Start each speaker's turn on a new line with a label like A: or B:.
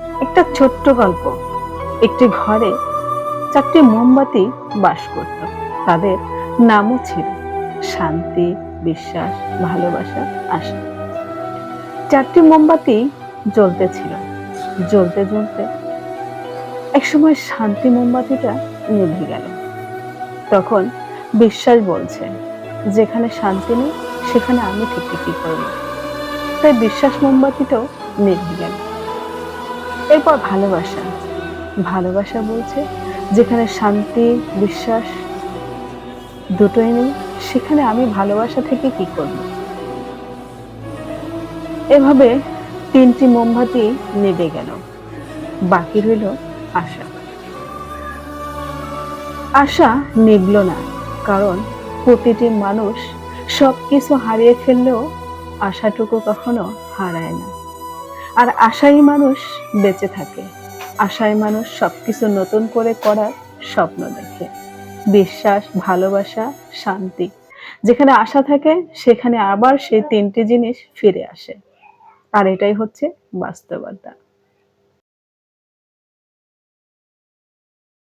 A: একটা ছোট্ট গল্প। একটি ঘরে চারটি মোমবাতি বাস করত। তাদের নামও ছিল, শান্তি, বিশ্বাস, ভালোবাসা, আশা। চারটি মোমবাতি জ্বলতে ছিল। জ্বলতে জ্বলতে একসময় শান্তি মোমবাতিটা নিভে গেল। তখন বিশ্বাস বলছে, যেখানে শান্তি নেই, সেখানে আমি থেকে কি করব। তাই বিশ্বাস মোমবাতিটাও নিভে গেল। এরপর ভালোবাসা। ভালোবাসা বলছে যেখানে শান্তি, বিশ্বাস দুটোই নেই, সেখানে আমি ভালোবাসা থেকে কি করব? এভাবে তিনটি মোমবাতি নিভে গেল বাকি রইল আশা। আশা নিভল না, কারণ প্রতিটি মানুষ সবকিছু হারিয়ে ফেললেও আশাটুকু কখনো হারায় না। আর আশায় মানুষ বেঁচে থাকে। আশায় মানুষ সব কিছু নতুন করে করার স্বপ্ন দেখে। বিশ্বাস, ভালোবাসা, শান্তি। যেখানে আশা থাকে, সেখানে আবার সেই তিনটি জিনিস ফিরে আসে। আর এটাই হচ্ছে বাস্তবতা।